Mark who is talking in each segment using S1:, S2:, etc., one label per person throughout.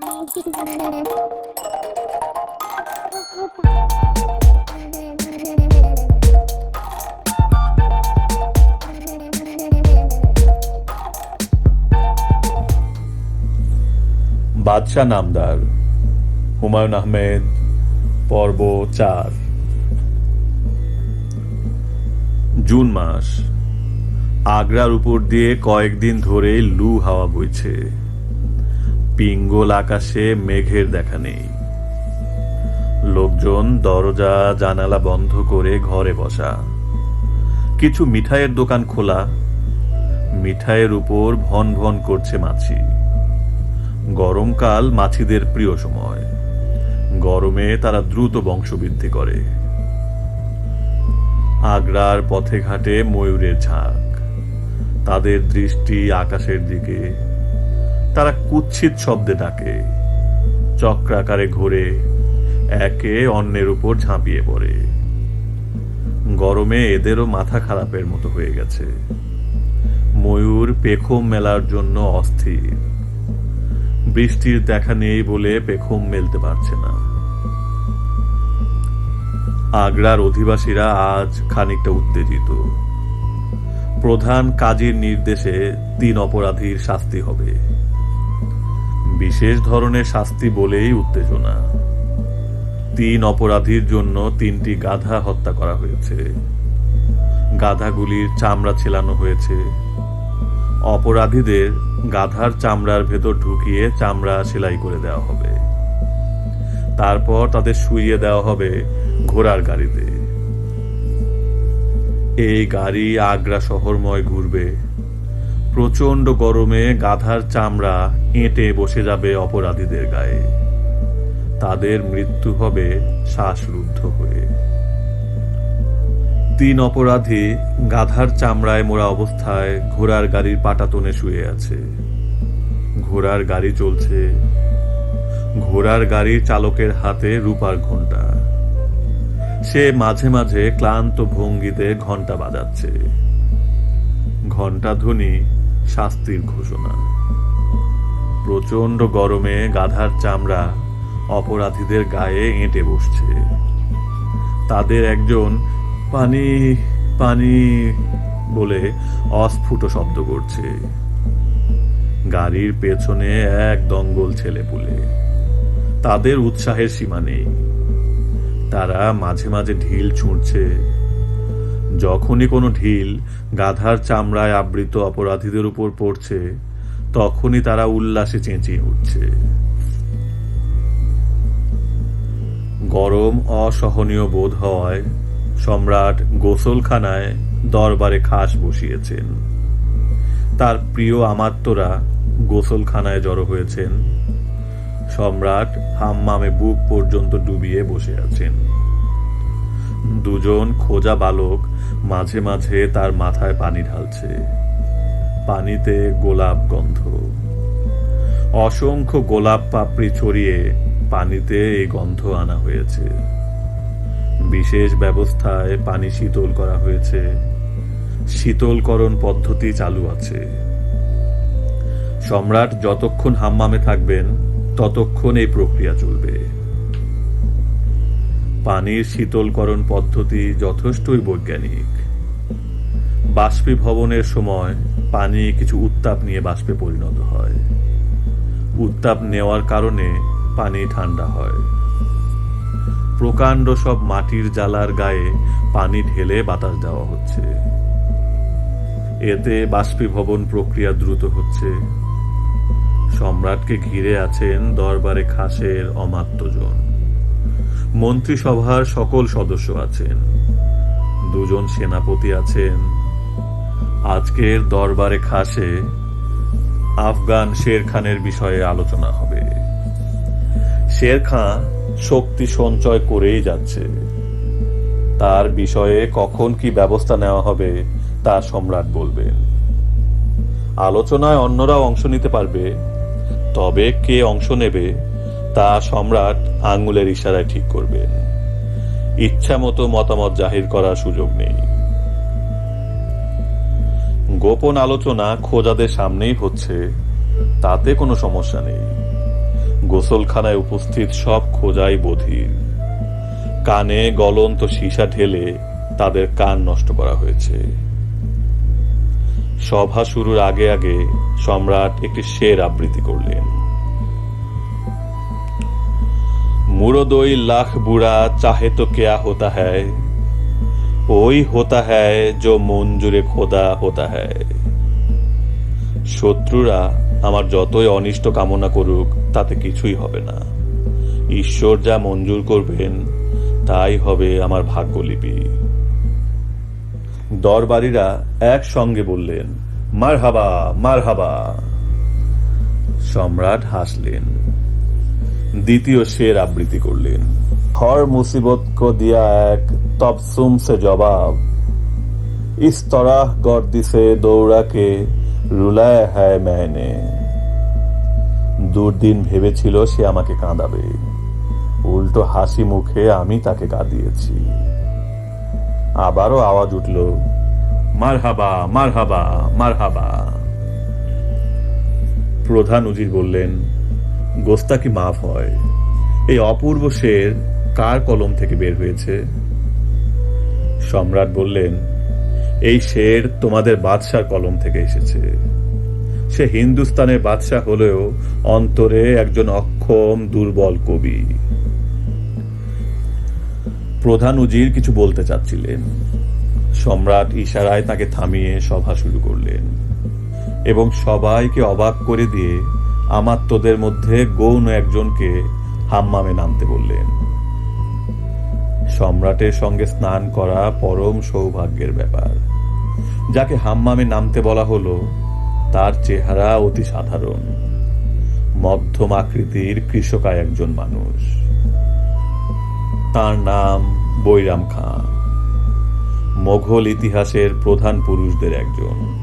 S1: বাদশাহ নামদার, হুমায়ুন আহমেদ, পর্ব চার। জুন মাস, আগ্রার উপর দিয়ে কয়েকদিন ধরে লু হাওয়া বইছে। পিঙ্গল আকাশে মেঘের দেখা নেই। লোকজন দরজা, জানালা বন্ধ করে ঘরে বসা। কিছু মিঠাইয়ের দোকান খোলা। মিঠাইয়ের উপর ভন ভন করছে মাছি। গরমকাল মাছিদের প্রিয় সময়। গরমে তারা দ্রুত বংশবৃদ্ধি করে। আগ্রার পথে ঘাটে ময়ূরের ঝাঁক। তাদের দৃষ্টি আকাশের দিকে। তারা কুৎসিত শব্দে ডাকে। চক্রাকারে ঘোরে, একে অন্যের উপর ঝাঁপিয়ে পড়ে। গরমে এদেরও মাথা খারাপের মতো হয়ে গেছে। ময়ূর পেখম মেলার জন্য অস্থির। বৃষ্টির দেখা নেই বলে পেখম মেলতে পারছে না। আগ্রার অধিবাসীরা আজ খানিকটা উত্তেজিত। প্রধান কাজীর নির্দেশে তিন অপরাধীর শাস্তি হবে। বিশেষ ধরনের শাস্তি বলেই উত্তেজনা। তিন অপরাধীর জন্য তিনটি গাধা হত্যা করা হয়েছে। গাধাগুলির চামড়া ছেলানো হয়েছে। অপরাধীদের গাধার চামড়ার ভেতর ঢুকিয়ে চামড়া সেলাই করে দেওয়া হবে। তারপর তাদের শুইয়ে দেওয়া হবে ঘোড়ার গাড়িতে। এই গাড়ি আগ্রা শহরময় ঘুরবে। প্রচণ্ড গরমে গাধার চামড়া এঁটে বসে যাবে অপরাধীদের গায়ে। তাদের মৃত্যু হবে শ্বাসরুদ্ধ হয়ে। তিন অপরাধী গাধার চামড়ায় মোড়া অবস্থায় ঘোড়ার গাড়ির পাটাতনে শুয়ে আছে। ঘোড়ার গাড়ি চলছে। ঘোড়ার গাড়ির চালকের হাতে রূপার ঘণ্টা। সে মাঝে মাঝে ক্লান্ত ভঙ্গিতে ঘণ্টা বাজাচ্ছে। ঘণ্টা ধ্বনি শাস্তির ঘোষণা। প্রচণ্ড গরমে গাধার চামড়া অপরাধীদের গায়ে এঁটে বসছে। তাদের একজন, পানি পানি বলে অস্ফুট শব্দ করছে। গাড়ির পেছনে এক দঙ্গল ছেলে পুলে তাদের উৎসাহের সীমা নেই। তারা মাঝে মাঝে ঢিল ছুঁড়ছে। যখনই কোনো ঢিল গাধার চামড়ায় আবৃত অপরাধীদের উপর পড়ছে, তখনই তারা উল্লাসে চেঁচিয়ে উঠছে। গরম, অসহনীয় বোধ হওয়ায় সম্রাট গোসলখানায় দরবারে খাস বসিয়েছেন। তার প্রিয় আমাত্মরা গোসলখানায় জড়ো হয়েছেন। সম্রাট হাম্মামে বুক পর্যন্ত ডুবিয়ে বসে আছেন। দুজন খোঁজা বালক মাঝে মাঝে তার মাথায় পানি ঢালছে। পানিতে গোলাপ গন্ধ। অসংখ্য গোলাপ পাপড়ি ছড়িয়ে পানিতে এই গন্ধ আনা হয়েছে। বিশেষ ব্যবস্থায় পানি শীতল করা হয়েছে। শীতলকরণ পদ্ধতি চালু আছে। সম্রাট যতক্ষণ হাম্মামে থাকবেন, ততক্ষণ এই প্রক্রিয়া চলবে। পানির শীতলকরণ পদ্ধতি যথেষ্টই বৈজ্ঞানিক। বাষ্পীভবনের সময় পানি কিছু উত্তাপ নিয়ে বাষ্পে পরিণত হয়। উত্তাপ নেওয়ার কারণে পানি ঠান্ডা হয়। প্রকাণ্ড সব মাটির জালার গায়ে পানি ঢেলে বাতাস দেওয়া হচ্ছে। এতে বাষ্পীভবন প্রক্রিয়া দ্রুত হচ্ছে। সম্রাটকে ঘিরে আছেন দরবারে খাসের অমাত্যজন মন্ত্রিসভার সকল সদস্য আছেন। দুজন সেনাপতি আছেন। আজকের দরবারে খাসে আফগান শের খানের বিষয়ে আলোচনা হবে। শের খান শক্তি সঞ্চয় করেই যাচ্ছে। তার বিষয়ে কখন কি ব্যবস্থা নেওয়া হবে, তা সম্রাট বলবেন। আলোচনায় অন্যরাও অংশ নিতে পারবে, তবে কে অংশ নেবে তা সম্রাট আঙ্গুলের ইশারায় ঠিক করবেন ইচ্ছা মতো মতামত জাহির করার সুযোগ নেই। গোপন আলোচনা খোজাদের সামনেই হচ্ছে, তাতে কোনো সমস্যা নেই। গোসলখানায় উপস্থিত সব খোঁজাই বধির। কানে গলন্ত সীসা ঢেলে তাদের কান নষ্ট করা হয়েছে। সভা শুরুর আগে আগে সম্রাট একটি শের আবৃত্তি করলেন। মুরদই লাখ বুড়া চাহে তো কেয়া হোতা হ্যায়? ওই হোতা হ্যায় जो মঞ্জুরে খোদা হোতা হ্যায়। শত্রুরা আমার যতই অনিষ্ট কামনা করুক, তাতে কিছুই হবে না। ঈশ্বর যা মঞ্জুর করবেন, তাই হবে আমার ভাগ্যলিপি। দরবারীরা একসঙ্গে বললেন মার হাবা মার হাবা সম্রাট হাসলেন। দ্বিতীয় শের আবৃত্তি করলেন। হর মুসিবত কো দিয়া এক তবসুম সে জবাব, ইস তরাহ গর্দি সে দৌড়াকে রুলায় হ্যায় ম্যানে দুর্দিন ভেবেছিল সে আমাকে কাঁদাবে। উল্টো হাসি মুখে আমি তাকে কাঁদিয়েছি। আবারও আওয়াজ উঠল মার হাবা মার হাবা মার হাবা প্রধান উজির বললেন গোস্তা কি মাফ হয়? এই অপূর্ব শের কার কলম থেকে বের হয়েছে? সম্রাট বললেন, এই শের তোমাদের বাদশার কলম থেকে এসেছে। সে হিন্দুস্তানের বাদশাহ হলেও অন্তরে একজন অক্ষম, দুর্বল কবি। প্রধান উজির কিছু বলতে চাচ্ছিলেন। সম্রাট ইশারায় তাকে থামিয়ে সভা শুরু করলেন এবং সবাইকে অবাক করে দিয়ে আমাত্মদের মধ্যে গৌণ একজনকে হাম্মামে নামতে বললেন। সম্রাটের সঙ্গে স্নান করা পরম সৌভাগ্যের ব্যাপার। যাকে হাম্মামে নামতে বলা হলো, তার চেহারা অতি সাধারণ। মধ্যম আকৃতির কৃষকায় একজন মানুষ। তার নাম বৈরাম খাঁ। মোঘল ইতিহাসের প্রধান পুরুষদের একজন।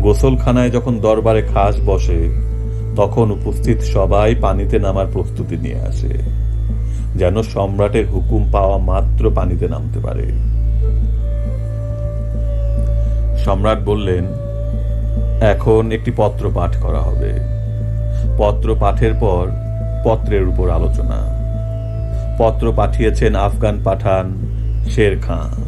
S1: গোসলখানায় যখন দরবারে খাস বসে, তখন উপস্থিত সবাই পানিতে নামার প্রস্তুতি নিয়ে আসে, যেন সম্রাটের হুকুম পাওয়া মাত্র পানিতে নামতে পারে। সম্রাট বললেন, এখন একটি পত্র পাঠ করা হবে। পত্র পাঠের পর পত্রের উপর আলোচনা। পত্র পাঠিয়েছেন আফগান পাঠান শের খাঁ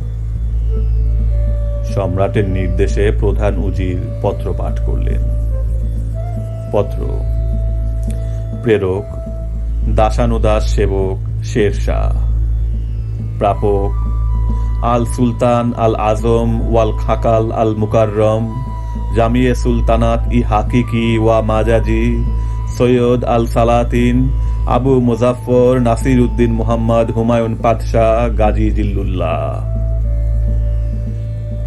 S1: সম্রাটের নির্দেশে প্রধান উজির পত্র পাঠ করলেন। পত্র, প্রেরক, দাসানুদাস সেবক শের শাহ, প্রাপক, আল সুলতান আল আজম ওয়াল খাকাল আল মুকাররম, জামিয়ে সুলতানাত ই হাকিকি ওয়া মাজাজি, সৈয়দ আল সালাতিন, আবু মুজাফর নাসির উদ্দিন মোহাম্মদ হুমায়ুন পাতশাহ, গাজী জিল্লুল্লাহ।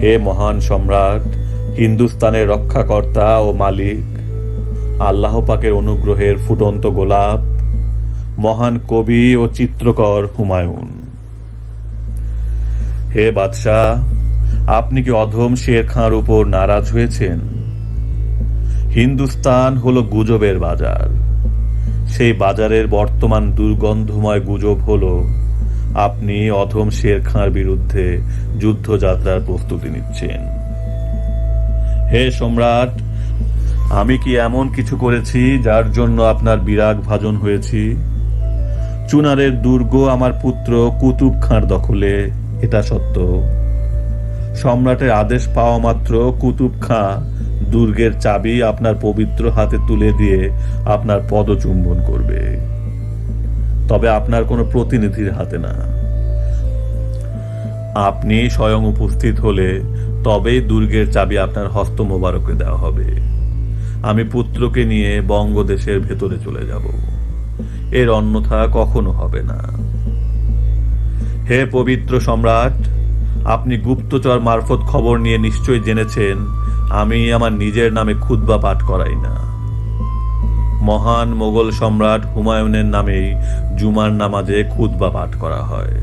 S1: হে মহান সম্রাট, হিন্দুস্তানের রক্ষাকর্তা ও মালিক, আল্লাহ পাকের অনুগ্রহের ফুটন্ত গোলাপ, মহান কবি ও চিত্রকর হুমায়ুন। হে বাদশাহ, আপনি কি অধম শের খাঁর উপর নারাজ হয়েছেন? হিন্দুস্তান হলো গুজবের বাজার। সেই বাজারের বর্তমান দুর্গন্ধময় গুজব হলো আপনি অধম শের খাঁর বিরুদ্ধে যুদ্ধযাত্রার প্রস্তুতি নিচ্ছেন। হে সম্রাট, আমি কি এমন কিছু করেছি যার জন্য আপনার বিরাগ ভাজন হয়েছি? চুনারের দুর্গ আমার পুত্র কুতুব খাঁর দখলে, এটা সত্য। সম্রাটের আদেশ পাওয়া মাত্র কুতুব খাঁ দুর্গের চাবি আপনার পবিত্র হাতে তুলে দিয়ে আপনার পদচুম্বন করবে। তবে আপনার কোনো প্রতিনিধির হাতে না। আপনি স্বয়ং উপস্থিত হলে তবেই দুর্গের চাবি আপনার হস্ত মোবারকে দেওয়া হবে। আমি পুত্রকে নিয়ে বঙ্গদেশের ভেতরে চলে যাব। এর অন্যথা কখনো হবে না। হে পবিত্র সম্রাট, আপনি গুপ্তচর মারফত খবর নিয়ে নিশ্চয় জেনেছেন, আমি আমার নিজের নামে খুতবা পাঠ করাই না। মহান মোগল সম্রাট হুমায়ুনের নামেই জুমার নামাজে খুতবা পাঠ করা হয়।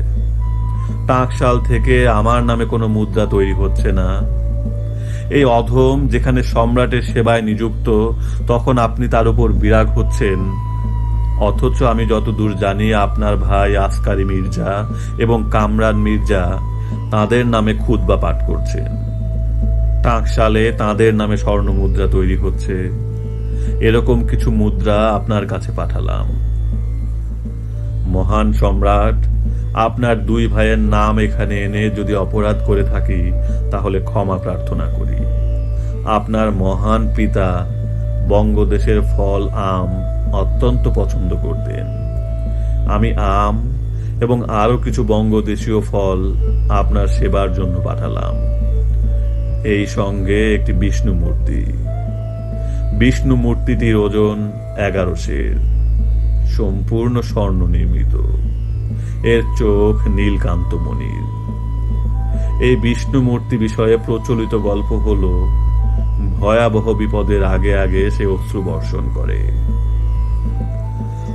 S1: টাকশাল থেকে আমার নামে কোনো মুদ্রা তৈরি হচ্ছে না। এই অধম যেখানে সম্রাটের সেবায় নিযুক্ত, তখন আপনি তার উপর বিরাগ হচ্ছেন। অথচ আমি যতদূর জানি, আপনার ভাই আসকারি মির্জা এবং কামরান মির্জা তাদের নামে খুতবা পাঠ করছেন। টাকশালে তাদের নামে স্বর্ণ মুদ্রা তৈরি হচ্ছে। এরকম কিছু মুদ্রা আপনার কাছে পাঠালাম। মহান সম্রাট, আপনার দুই ভাইয়ের নাম এখানে এনে যদি অপরাধ করে থাকি, তাহলে ক্ষমা প্রার্থনা করি। আপনার মহান পিতা বঙ্গদেশের ফল, আম অত্যন্ত পছন্দ করতেন। আমি আম এবং আরও কিছু বঙ্গদেশীয় ফল আপনার সেবার জন্য পাঠালাম। এই সঙ্গে একটি বিষ্ণু মূর্তি। বিষ্ণু মূর্তিটির ওজন এগারো সের সম্পূর্ণ স্বর্ণ নির্মিত এর চোখ নীলকান্ত মণির এই বিষ্ণু মূর্তি বিষয়ে প্রচলিত গল্প হল, ভয়াবহ বিপদের আগে আগে সে অশ্রু বর্ষণ করে।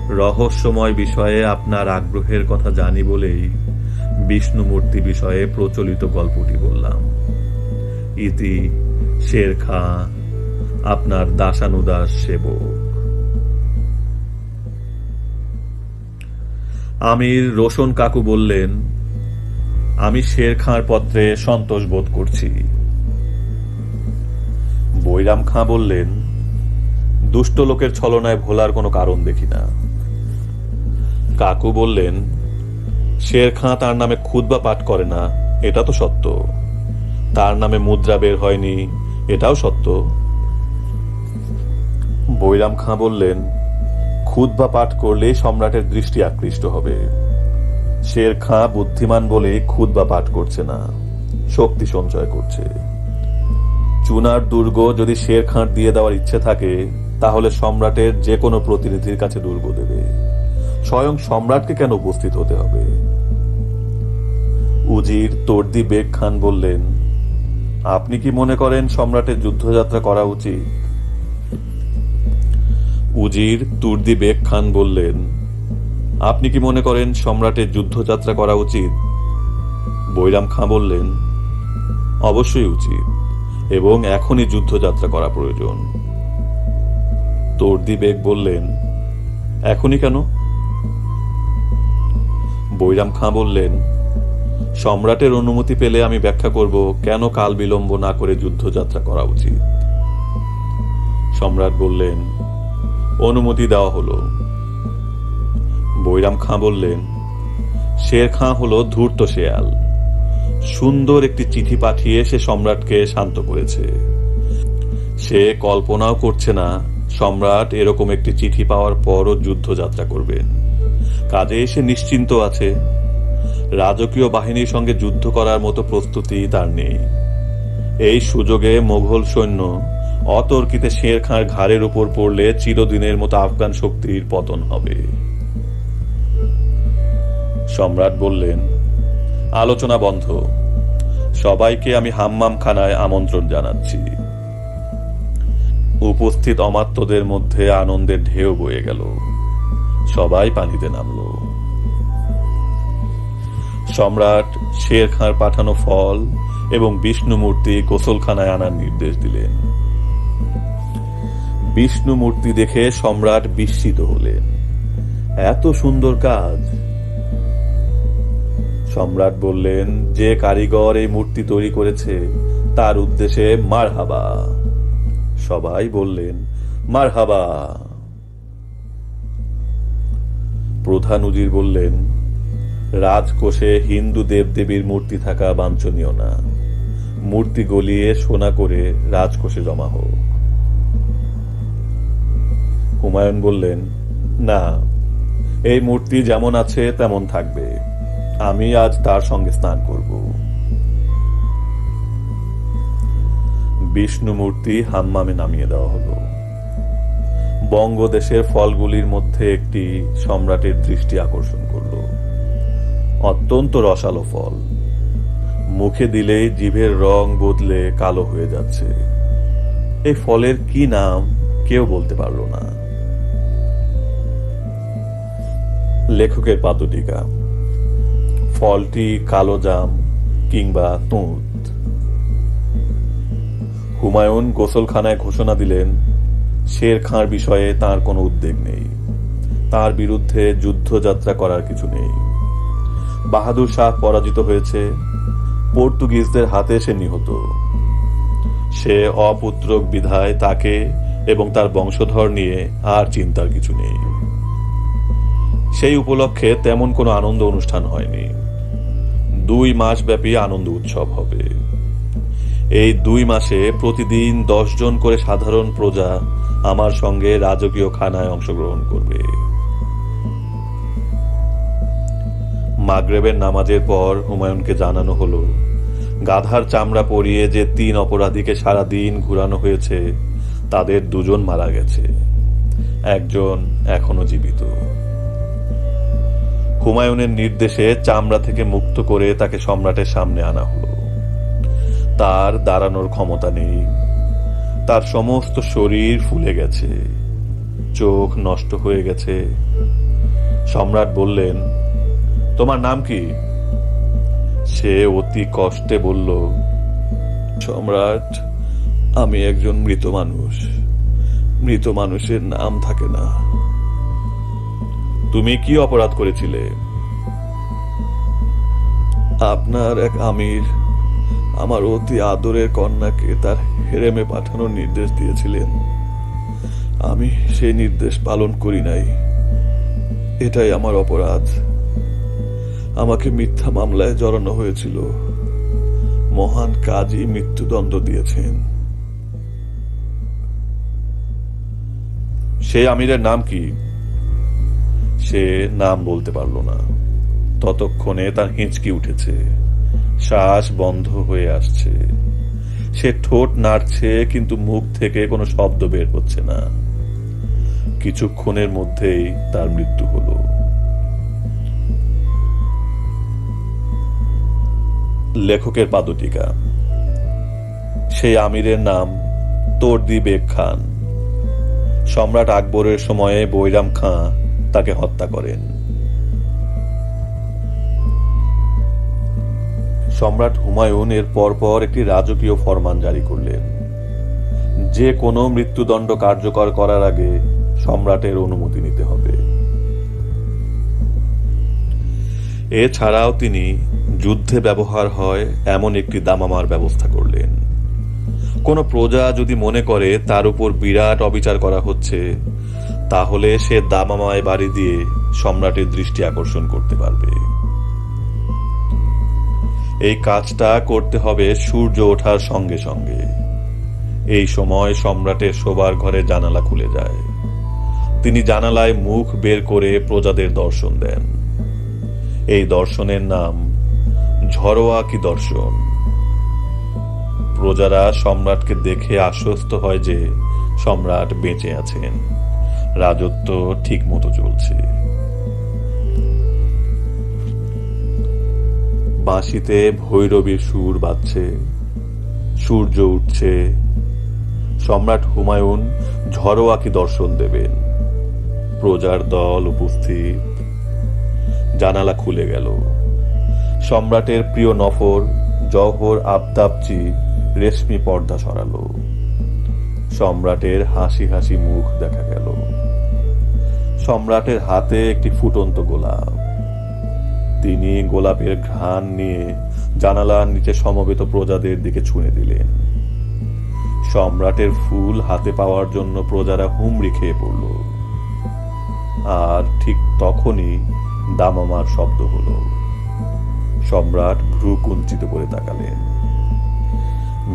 S1: রহস্যময় বিষয়ে আপনার আগ্রহের কথা জানি বলেই বিষ্ণু মূর্তি বিষয়ে প্রচলিত গল্পটি বললাম। ইতি শের খাঁ আপনার দাসানুদাস সেবক। আমির রোশন কাকু বললেন, আমি শের খাঁর পত্রে সন্তোষ বোধ করছি। বৈরাম খাঁ বললেন, দুষ্ট লোকের ছলনায় ভোলার কোনো কারণ দেখি না। কাকু বললেন, শের খাঁ তার নামে খুদবা পাঠ করে না, এটা তো সত্য। তার নামে মুদ্রা বের হয়নি, এটাও সত্য। বৈরাম খাঁ বললেন, খুদ বা পাঠ করলে সম্রাটের দৃষ্টি আকৃষ্ট হবে। শের খাঁ বুদ্ধিমান বলে খুদ বা পাঠ করছে না, শক্তি সঞ্চয় করছে। চুনার দুর্গ যদি শের খাঁর দিয়ে দেওয়ার ইচ্ছে থাকে, তাহলে সম্রাটের যে কোনো প্রতিনিধির কাছে দুর্গ দেবে। স্বয়ং সম্রাটকে কেন উপস্থিত হতে হবে? উজির তর্দি বেগ খান বললেন, আপনি কি মনে করেন সম্রাটের যুদ্ধযাত্রা করা উচিত? উজির তুর্দি বেগ খান বললেন, আপনি কি মনে করেন সম্রাটের যুদ্ধযাত্রা করা উচিত? বৈরাম খাঁ বললেন, অবশ্যই উচিত, এবং এখনই যুদ্ধযাত্রা করা প্রয়োজন। তর্দি বেগ বললেন, এখনই কেন? বৈরাম খাঁ বললেন, সম্রাটের অনুমতি পেলে আমি ব্যাখ্যা করব কেন কাল বিলম্ব না করে যুদ্ধযাত্রা করা উচিত? সম্রাট বললেন অনুমতি দেওয়া হলো। বৈরাম খাঁ বললেন, শের খাঁ হলো ধূর্ত শেয়াল। সুন্দর একটি চিঠি পাঠিয়ে সে সম্রাটকে শান্ত করেছে। সে কল্পনাও করছে না সম্রাট এরকম একটি চিঠি পাওয়ার পরও যুদ্ধযাত্রা করবেন। কাজে সে নিশ্চিন্ত আছে। রাজকীয় বাহিনীর সঙ্গে যুদ্ধ করার মতো প্রস্তুতি তার নেই। এই সুযোগে মোঘল সৈন্য অতর্কিতে শের খাঁর ঘাড়ের উপর পড়লে চিরদিনের মতো আফগান শক্তির পতন হবে। সম্রাট বললেন, আলোচনা বন্ধ। সবাইকে আমি হাম্মাম খানায় আমন্ত্রণ জানাচ্ছি। উপস্থিত অমাত্যদের মধ্যে আনন্দের ঢেউ বয়ে গেল। সবাই পানিতে নামল। সম্রাট শের খাঁর পাঠানো ফল এবং বিষ্ণু মূর্তি গোসলখানায় আনার নির্দেশ দিলেন। বিষ্ণু মূর্তি দেখে সম্রাট বিস্মিত হলেন। এত সুন্দর কাজ। সম্রাট বললেন, যে কারিগর এই মূর্তি তৈরি করেছে, তার উদ্দেশ্যে মার হাবা সবাই বললেন, মারহাবা। প্রধান উজির বললেন, রাজকোষে হিন্দু দেবদেবীর মূর্তি থাকা বাঞ্ছনীয় না। মূর্তি গলিয়ে সোনা করে রাজকোষে জমা হোক। হুমায়ুন বললেন, না, এই মূর্তি যেমন আছে তেমন থাকবে। আমি আজ তার সঙ্গে স্নান করব। বিষ্ণু মূর্তি হাম্মামে নামিয়ে দেওয়া হলো। বঙ্গদেশের ফলগুলির মধ্যে একটি সম্রাটের দৃষ্টি আকর্ষণ করল। অত্যন্ত রসালো ফল। মুখে দিলেই জিভের রং বদলে কালো হয়ে যাচ্ছে। এই ফলের কি নাম কেউ বলতে পারল না। লেখকের পাদটিকা ফলটি কালো জাম কিংবা তুঁত। হুমায়ুন গোসলখানায় ঘোষণা দিলেন, শের খাঁর বিষয়ে তার কোনো উদ্বেগ নেই। তার বিরুদ্ধে যুদ্ধযাত্রা করার কিছু নেই। বাহাদুর শাহ পরাজিত হয়েছে, পর্তুগিজদের হাতে সে নিহত। সে অপুত্রক বিধায় তাকে এবং তার বংশধর নিয়ে আর চিন্তার কিছু নেই। সেই উপলক্ষে তেমন কোনো আনন্দ অনুষ্ঠান হয়নি। দুই মাস ব্যাপী আনন্দ উৎসব হবে। এই দুই মাসে প্রতিদিন জন করে সাধারণ প্রজা আমার সঙ্গে রাজকীয় খানায় অংশগ্রহণ করবে। মাগরেবের নামাজের পর হুমায়ুনকে জানানো হলো, গাধার চামড়া পরিয়ে যে তিন অপরাধীকে সারা দিন ঘুরানো হয়েছে, তাদের দুজন মারা গেছে। একজন এখনও জীবিত। হুমায়ুনের নির্দেশে চামড়া থেকে মুক্ত করে তাকে সম্রাটের সামনে আনা হলো। তার দাঁড়ানোর ক্ষমতা নেই। তার সমস্ত শরীর ফুলে গেছে। চোখ নষ্ট হয়ে গেছে। সম্রাট বললেন, তোমার নাম কি? সে অতি কষ্টে বলল, সম্রাট, আমি একজন মৃত মানুষ। মৃত মানুষের নাম থাকে না। তুমি কি অপরাধ করেছিলে? আপনার এক আমির আমার অতি আদরের কন্যাকে তার হেরেমে পাঠানোর নির্দেশ দিয়েছিলেন। আমি সেই নির্দেশ পালন করি নাই। এটাই আমার অপরাধ। আমাকে মিথ্যা মামলায় জড়ানো হয়েছিল। মহান কাজী মৃত্যুদণ্ড দিয়েছেন। সেই আমিরের নাম কি? সে নাম বলতে পারল না। ততক্ষণে তার হিঁচকি উঠেছে। শ্বাস বন্ধ হয়ে আসছে। সে ঠোঁট নাড়ছে, কিন্তু মুখ থেকে কোনো শব্দ বের হচ্ছে না। কিছুক্ষণের মধ্যেই তার মৃত্যু হলো। লেখকের পাদটিকা। সেই আমিরের নাম তোরদি বেগ খান। সম্রাট আকবরের সময়ে বৈরাম খাঁ তাকে হত্যা করেন। সম্রাট হুমায়ুন এর পরপর একটি রাজকীয় ফরমান জারি করলেন। যে কোনো মৃত্যুদণ্ড কার্যকর করার আগে সম্রাটের অনুমতি নিতে হবে। এছাড়াও তিনি যুদ্ধে ব্যবহার হয় এমন একটি দামামার ব্যবস্থা করলেন। কোনো প্রজা যদি মনে করে তার উপর বিরাট অবিচার করা হচ্ছে তাহলে সে দামামায় বাড়ি দিয়ে সম্রাটের দৃষ্টি আকর্ষণ করতে পারবে। এই কাজটা করতে হবে সূর্য ওঠার সঙ্গে সঙ্গে। এই সময় সম্রাটের শোবার ঘরে জানালা খুলে যায়। তিনি জানালায় মুখ বের করে প্রজাদের দর্শন দেন। এই দর্শনের নাম ঝরোয়া কি দর্শন। প্রজারা সম্রাটকে দেখে আশ্বস্ত হয় যে সম্রাট বেঁচে আছেন। রাজত্ব ঠিক মতো চলছে। বাঁশিতে ভৈরবীর সুর বাজছে, সূর্য উঠছে, সম্রাট হুমায়ুন ঝরোয়াকি দর্শন দেবেন। প্রজার দল উপস্থিত। জানালা খুলে গেল। সম্রাটের প্রিয় নফর জহর আবতাবচি রেশমি পর্দা সরালো। সম্রাটের হাসি হাসি মুখ দেখা গেল। সম্রাটের হাতে একটি ফুটন্ত গোলাপ। তিনি গোলাপের ঘ্রাণ নিয়ে জানালার নিচে সমবেত প্রজাদের দিকে ছুঁড়ে দিলেন। সম্রাটের ফুল হাতে পাওয়ার জন্য প্রজারা হুমড়ি খেয়ে পড়ল। আর ঠিক তখনই দামামার শব্দ হলো। সম্রাট ভ্রু কুঞ্চিত করে তাকালেন।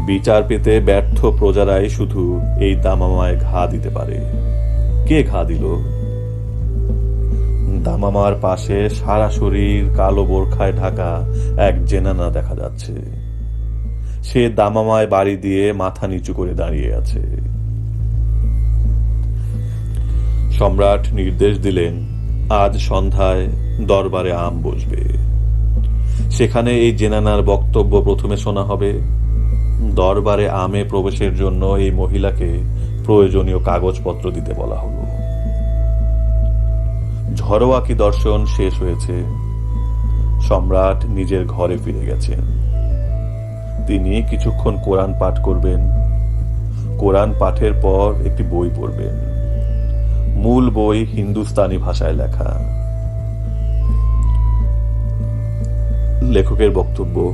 S1: বিচার পেতে ব্যর্থ প্রজারাই শুধু এই দামামায় ঘা দিতে পারে। কে ঘা দিল? দামামার পাশে সারা শরীর কালো বোরখায় ঢাকা এক জেনানা দেখা যাচ্ছে। সে দামামায় বাড়ি দিয়ে মাথা নিচু করে দাঁড়িয়ে আছে। সম্রাট নির্দেশ দিলেন, আজ সন্ধ্যায় দরবারে আম বসবে। সেখানে এই জেনানার বক্তব্য প্রথমে শোনা হবে। দরবারে আমে প্রবেশের জন্য এই মহিলাকে প্রয়োজনীয় কাগজপত্র দিতে বলা হলো। ঝরোয়াকি দর্শন শেষ হয়েছে? সম্রাট নিজের ঘরে ফিরে গেছেন। তিনি কিছুক্ষণ কোরআন পাঠ করবেন। কোরআন পাঠের পর একটি বই পড়বেন। মূল বই হিন্দুস্তানি ভাষায় লেখা। লেখকের বক্তব্য,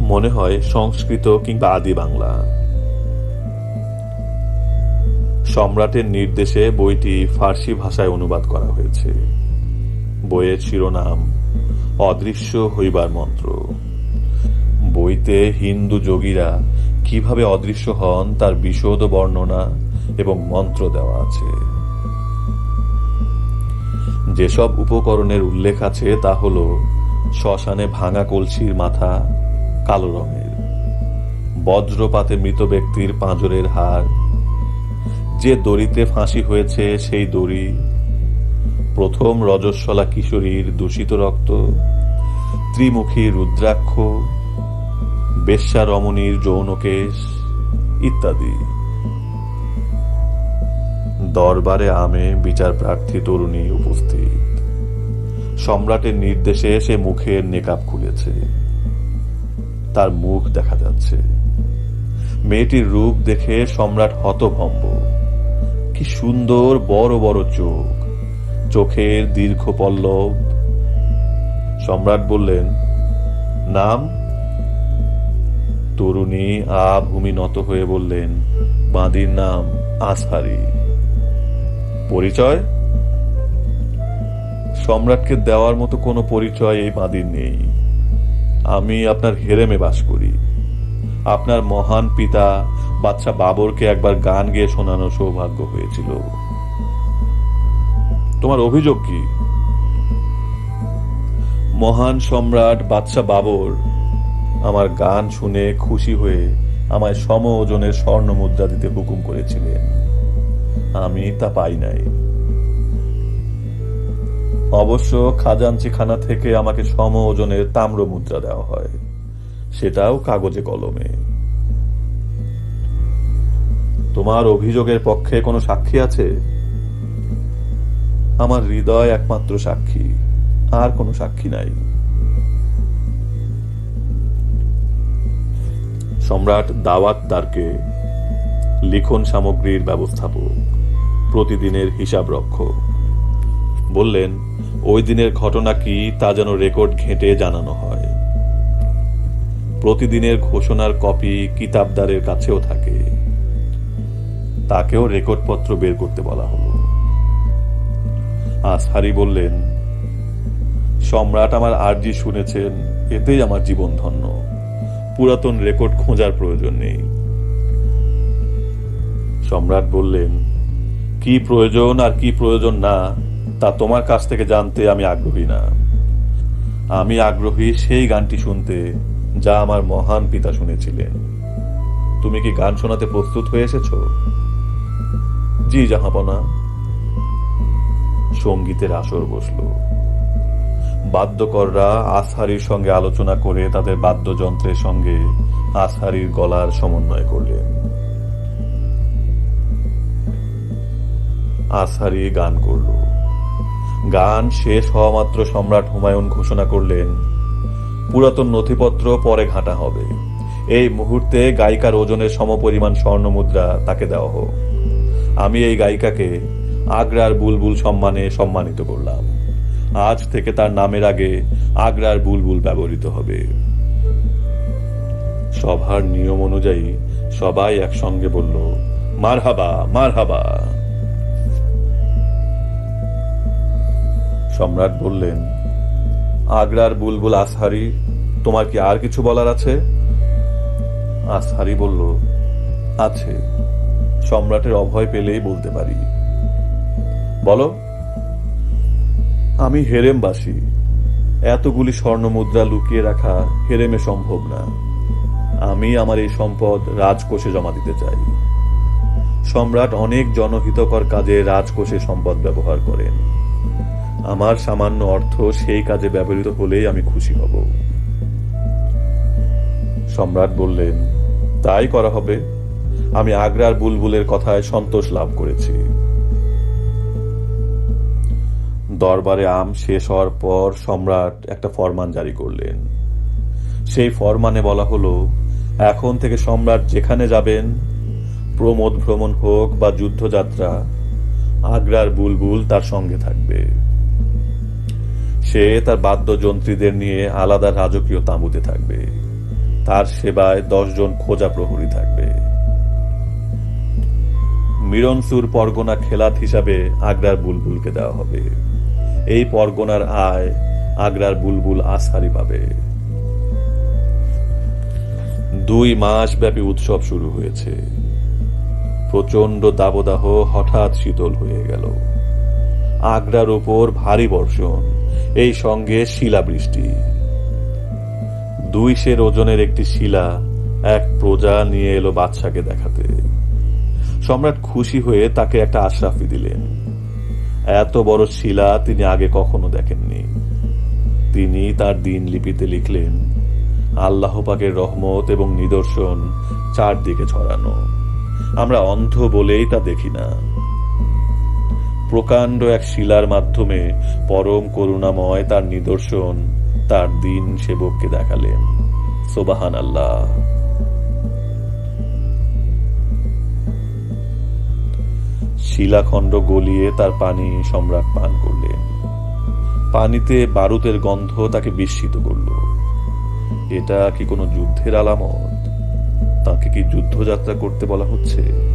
S1: মনে হয় সংস্কৃত কিংবা আদি বাংলা। সম্রাটের নির্দেশে বইটি ফার্সি ভাষায় অনুবাদ করা হয়েছে। বইয়ের শিরোনাম, অদৃশ্য হইবার মন্ত্র। বইতে হিন্দু যোগীরা কীভাবে অদৃশ্য হন তার বিশদ বর্ণনা এবং মন্ত্র দেওয়া আছে। যেসব উপকরণের উল্লেখ আছে তা হল শ্মশানে ভাঙা কলসির মাথা, কালো রঙের। বজ্রপাতে মৃত ব্যক্তির পাঁজরের হার যে দড়িতে ফাঁসি হয়েছে, সেই দড়ি। প্রথম রজস্বলা কিশোরীর দূষিত রক্ত, ত্রিমুখী রুদ্রাক্ষ বেশ্যা রমণীর যৌনকেশ ইত্যাদি। দরবারে আমে বিচার প্রার্থী তরুণী উপস্থিত। সম্রাটের নির্দেশে সে মুখের নেকাব খুলেছে। তার মুখ দেখা যাচ্ছে। মেয়েটির রূপ দেখে সম্রাট হতভম্ব। কি সুন্দর বড় বড় চোখ। চোখের দীর্ঘ পল্লব। সম্রাট বললেন, নাম? তরুণী আ ভূমি নত হয়ে বললেন, বাঁদির নাম আসহারি পরিচয়? সম্রাটকে দেওয়ার মতো কোনো পরিচয় এই বাঁদির নেই। আমি আপনার হেরেমে বাস করি। আপনার মহান পিতা বাচ্চা বাবরকে একবার গান গেয়ে শোনানোর সৌভাগ্য হয়েছিল। তোমার অভিযোগ কি? মহান সম্রাট বাদশা বাবর আমার গান শুনে খুশি হয়ে আমায় সম ওজনের স্বর্ণ মুদ্রা দিতে হুকুম করেছিলেন। আমি তা পাই নাই। অবশ্য খাজাঞ্চিখানা থেকে আমাকে সম ওজনের তাম্র মুদ্রা দেওয়া হয়। সেটাও কাগজে কলমে। তোমার অভিযোগের পক্ষে কোনো সাক্ষী আছে? আমার হৃদয় একমাত্র সাক্ষী, আর কোনো সাক্ষী নাই। সম্রাট দাওয়াতদারকে লিখন সামগ্রীর ব্যবস্থাপক, প্রতিদিনের হিসাব রক্ষক। বললেন, ওই দিনের ঘটনা কি তা যেন রেকর্ড ঘেঁটে জানানো হয়? প্রতিদিনের ঘোষণার কপি কিতাবদারের কাছেও থাকে। তাকেও রেকর্ডপত্র বের করতে বলা হলো। আসহারি বললেন, সম্রাট আমার আর্জি শুনেছেন, এতেই আমার জীবন ধন্য। পুরাতন রেকর্ড খোঁজার প্রয়োজন নেই। সম্রাট বললেন, কি প্রয়োজন আর কি প্রয়োজন না, তা তোমার কাছ থেকে জানতে আমি আগ্রহী না। আমি আগ্রহী সেই গানটি শুনতে যা আমার মহান পিতা শুনেছিলেন। তুমি কি গান শোনাতে প্রস্তুত হয়ে এসেছ? জি, জাহাপনা। সঙ্গীতের আসর বসল। বাদ্যকররা আসহারির সঙ্গে আলোচনা করে তাদের বাদ্যযন্ত্রের সঙ্গে আসহারির গলার সমন্বয় করলেন। আসহারি গান করল। গান শেষ হওয়া মাত্র সম্রাট হুমায়ুন ঘোষণা করলেন পুরাতন নথিপত্র পরে ঘাঁটা হবে। এই মুহূর্তে গায়িকার ওজনের সমপরিমাণ স্বর্ণ মুদ্রা তাকে দেওয়া হোক। আমি এই গায়িকাকে আগ্রার বুলবুল সম্মানে সম্মানিত করলাম। আজ থেকে তার নামের আগে আগ্রার বুলবুল ব্যবহৃত হবে। সভার নিয়ম অনুযায়ী সবাই একসঙ্গে বলল, মারহাবা মারহাবা। সম্রাট বললেন আগ্রার বুলবুল আসহারি, তোমার কি আর কিছু বলার আছে? আসহারি বলল, আছে, সম্রাটের অভয় পেলেই বলতে পারি। বলো, আমি হেরেমবাসী, এতগুলি স্বর্ণ মুদ্রা লুকিয়ে রাখা হেরেমে সম্ভব না। আমি আমার এই সম্পদ রাজকোষে জমা দিতে চাই। সম্রাট অনেক জনহিতকর কাজে রাজকোষে সম্পদ ব্যবহার করেন। আমার সামান্য অর্থ সেই কাজে ব্যবহৃত হলেই আমি খুশি হব। সম্রাট বললেন, তাই করা হবে। আমি আগ্রার বুলবুলের কথায় সন্তোষ লাভ করেছি। দরবারে আম শেষ হওয়ার পর সম্রাট একটা ফরমান জারি করলেন। সেই ফরমানে বলা হলো, এখন থেকে সম্রাট যেখানে যাবেন, প্রমোদ ভ্রমণ হোক বা যুদ্ধযাত্রা, আগ্রার বুলবুল তার সঙ্গে থাকবে। সে তার বাদ্যযন্ত্রীদের নিয়ে আলাদা রাজকীয় তাঁবুতে থাকবে। তার সেবায় দশজন খোঁজা প্রহরী থাকবে। মিরনসুর পরগনা খেলাত হিসাবে আগ্রার বুলবুলকে দেওয়া হবে। এই পরগনার আয় আগ্রার বুলবুল আসারি পাবে। দুই মাস ব্যাপী উৎসব শুরু হয়েছে। প্রচণ্ড দাবদাহ হঠাৎ শীতল হয়ে গেল। আগ্রার উপর ভারী বর্ষণ। এই সঙ্গে শিলাবৃষ্টি। দুই সের ওজনের একটি শিলা এক প্রজা নিয়ে এলো বাদশাকে দেখাতে। সম্রাট খুশি হয়ে তাকে একটা আশরাফি দিলেন। এত বড় শিলা তিনি আগে কখনো দেখেননি। তিনি তার দিন লিপিতে লিখলেন, আল্লাহ পাকের রহমত এবং নিদর্শন চারদিকে ছড়ানো। আমরা অন্ধ বলেই তা দেখি না। প্রকাণ্ড এক শিলার মাধ্যমে পরম করুণাময় তার নিদর্শন, তার দিন সেবককে দেখালেন। সোবাহান আল্লাহ শিলাখণ্ড গলিয়ে তার পানি সম্রাট পান করলেন। পানিতে বারুদের গন্ধ তাকে বিস্মিত করল। এটা কি কোনো যুদ্ধের আলামত? তাকে কি যুদ্ধযাত্রা করতে বলা হচ্ছে?